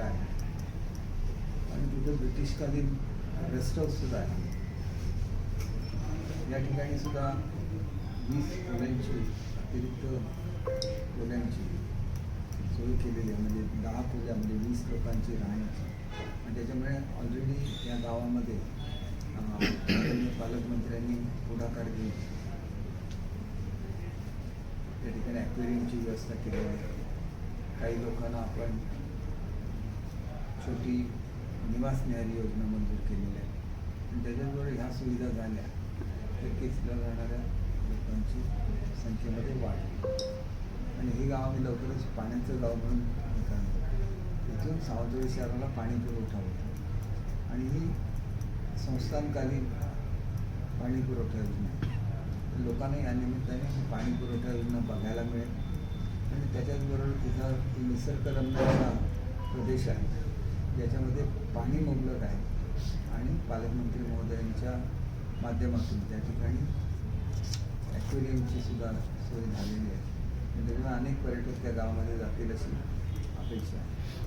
जागा आहे. आणि तिथं ब्रिटिशकालीन रेस्ट हाऊस सुद्धा आहे. या ठिकाणी सुद्धा वीस खोल्यांची अतिरिक्त खोल्यांची सोय केलेली आहे. म्हणजे दहा खोल्या म्हणजे वीस लोकांची राहण्याची आणि त्याच्यामुळे ऑलरेडी या गावामध्ये पालकमंत्र्यांनी पुढाकार घेऊन त्या ठिकाणी ॲक्वेरियमची व्यवस्था केली आहे. काही लोकांना आपण छोटी निवास न्यारी योजना मंजूर केलेली आहे आणि ह्या सुविधा झाल्या तर केसला जाणाऱ्या लोकांची संख्येमध्ये वाढ आणि हे गाव आम्ही लवकरच पाण्याचं गाव म्हणून तिथून सावंतवाडी शहराला पाणी पुरवठा होतो. आणि ही संस्थानकालीन पाणी पुरवठा योजना लोकांना या निमित्ताने ही पाणी पुरवठा योजना बघायला मिळेल. आणि त्याच्याचबरोबर तिथं निसर्गरम्य प्रदेश आहे. ज्याच्यामध्ये पाणी मुबलक आहे. आणि पालकमंत्री महोदयांच्या माध्यमातून त्या ठिकाणी ॲक्वेरियमची सुद्धा सोय झालेली आहे. त्यामुळे त्याच्यामुळे अनेक पर्यटक त्या गावामध्ये जातील अशी अपेक्षा आहे.